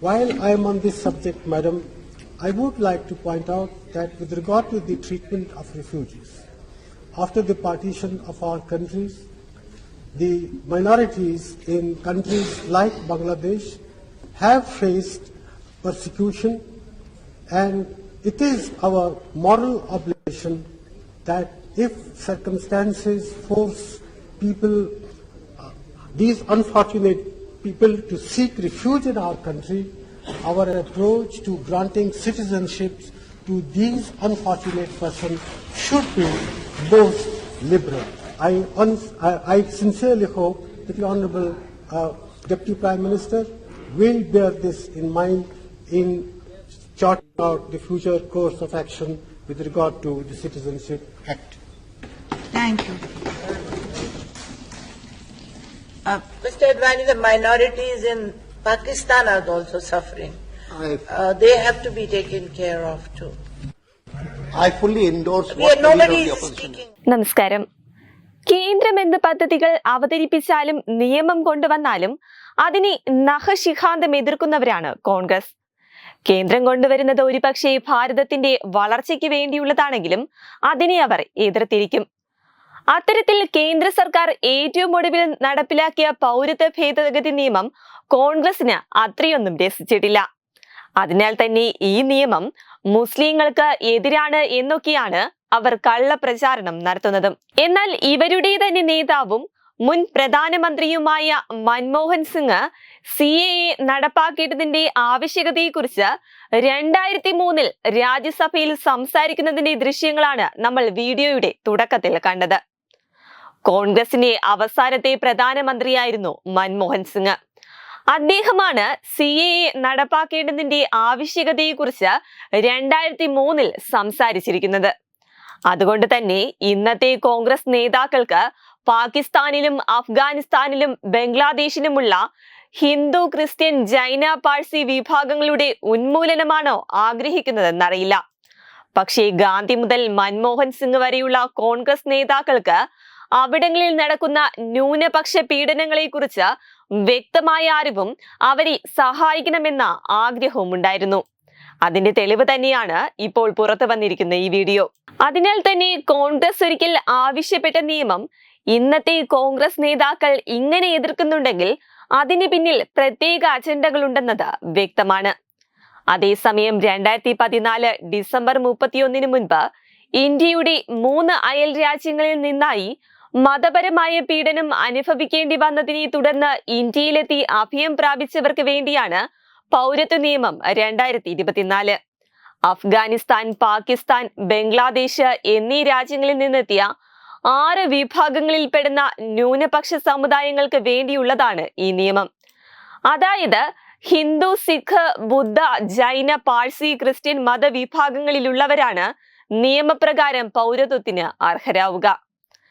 While I am on this subject, Madam, I would like to point out that with regard to the treatment of refugees, after the partition of our countries, the minorities in countries like Bangladesh have faced persecution and it is our moral obligation that if circumstances force people, uh, these unfortunate people to seek refuge in our country, our approach to granting citizenships to these unfortunate persons should be most liberal. I, I, I sincerely hope that the Honorable uh, Deputy Prime Minister will bear this in mind in charting out the future course of action with regard to the Citizenship Act. Thank you. Uh, Mr. Advani, the minorities in Pakistan are also suffering. Uh, they have to be taken care of too. I fully endorse what yeah, the leader of nobody the is speaking. നമസ്കാരം കേന്ദ്രം എന്ത് പദ്ധതികൾ അവതരിപ്പിച്ചാലും നിയമം കൊണ്ടുവന്നാലും അതിനെ നഖശിഖാന്തം എതിർക്കുന്നവരാണ് കോൺഗ്രസ് കേന്ദ്രം കൊണ്ടുവരുന്നത് ഒരുപക്ഷെ ഭാരതത്തിന്റെ വളർച്ചയ്ക്ക് വേണ്ടിയുള്ളതാണെങ്കിലും അതിനെ അവർ എതിർത്തിരിക്കും അത്തരത്തിൽ കേന്ദ്ര സർക്കാർ ഏറ്റവും ഒടുവിൽ നടപ്പിലാക്കിയ പൗരത്വ ഭേദഗതി നിയമം കോൺഗ്രസിന് അത്രയൊന്നും രസിച്ചിട്ടില്ല. അതിനാൽ തന്നെ ഈ നിയമം മുസ്ലിങ്ങൾക്ക് എതിരാണ് എന്നൊക്കെയാണ് അവർ കള്ളപ്രചാരണം നടത്തുന്നതും. എന്നാൽ ഇവരുടെ തന്നെ നേതാവും മുൻ പ്രധാനമന്ത്രിയുമായ Manmohan Singh C A A നടപ്പാക്കേണ്ടതിന്റെ ആവശ്യകതയെക്കുറിച്ച് രണ്ടായിരത്തി മൂന്നിൽ രാജ്യസഭയിൽ സംസാരിക്കുന്നതിന്റെ ദൃശ്യങ്ങളാണ് നമ്മൾ വീഡിയോയുടെ തുടക്കത്തിൽ കണ്ടത്. കോൺഗ്രസിന്റെ അവസാനത്തെ പ്രധാനമന്ത്രിയായിരുന്നു മൻമോഹൻ സിംഗ്. അദ്ദേഹമാണ് സി എ നടപ്പാക്കേണ്ടതിന്റെ ആവശ്യകതയെക്കുറിച്ച് രണ്ടായിരത്തി മൂന്നിൽ സംസാരിച്ചിരിക്കുന്നത്. അതുകൊണ്ട് തന്നെ ഇന്നത്തെ കോൺഗ്രസ് നേതാക്കൾക്ക് പാകിസ്ഥാനിലും അഫ്ഗാനിസ്ഥാനിലും ബംഗ്ലാദേശിലുമുള്ള ഹിന്ദു ക്രിസ്ത്യൻ ജൈന പാഴ്സി വിഭാഗങ്ങളുടെ ഉന്മൂലനമാണോ ആഗ്രഹിക്കുന്നതെന്നറിയില്ല. പക്ഷേ ഗാന്ധി മുതൽ മൻമോഹൻ സിംഗ് വരെയുള്ള കോൺഗ്രസ് നേതാക്കൾക്ക് അവിടങ്ങളിൽ നടക്കുന്ന ന്യൂനപക്ഷ പീഡനങ്ങളെ കുറിച്ച് വ്യക്തമായ അറിവും അവരെ സഹായിക്കണമെന്ന ആഗ്രഹവും ഉണ്ടായിരുന്നു. അതിന്റെ തെളിവ് തന്നെയാണ് ഇപ്പോൾ പുറത്തു വന്നിരിക്കുന്ന ഈ വീഡിയോ. അതിനാൽ തന്നെ കോൺഗ്രസ് ഒരിക്കൽ ആവശ്യപ്പെട്ട നിയമം ഇന്നത്തെ കോൺഗ്രസ് നേതാക്കൾ ഇങ്ങനെ എതിർക്കുന്നുണ്ടെങ്കിൽ അതിന് പിന്നിൽ പ്രത്യേക അജണ്ടകളുണ്ടെന്നത് വ്യക്തമാണ്. അതേസമയം രണ്ടായിരത്തി പതിനാല് ഡിസംബർ മുപ്പത്തിയൊന്നിന് മുൻപ് ഇന്ത്യയുടെ മൂന്ന് അയൽ രാജ്യങ്ങളിൽ നിന്നായി മതപരമായ പീഡനം അനുഭവിക്കേണ്ടി വന്നതിനെ തുടർന്ന് ഇന്ത്യയിലെത്തി അഭയം പ്രാപിച്ചവർക്ക് വേണ്ടിയാണ് പൗരത്വ നിയമം രണ്ടായിരത്തി ഇരുപത്തിനാല്. അഫ്ഗാനിസ്ഥാൻ പാകിസ്ഥാൻ ബംഗ്ലാദേശ് എന്നീ രാജ്യങ്ങളിൽ നിന്നെത്തിയ ആറ് വിഭാഗങ്ങളിൽപ്പെടുന്ന ന്യൂനപക്ഷ സമുദായങ്ങൾക്ക് വേണ്ടിയുള്ളതാണ് ഈ നിയമം. അതായത് ഹിന്ദു സിഖ് ബുദ്ധ ജൈന പാഴ്സി ക്രിസ്ത്യൻ മതവിഭാഗങ്ങളിലുള്ളവരാണ് നിയമപ്രകാരം പൗരത്വത്തിന് അർഹരാവുക.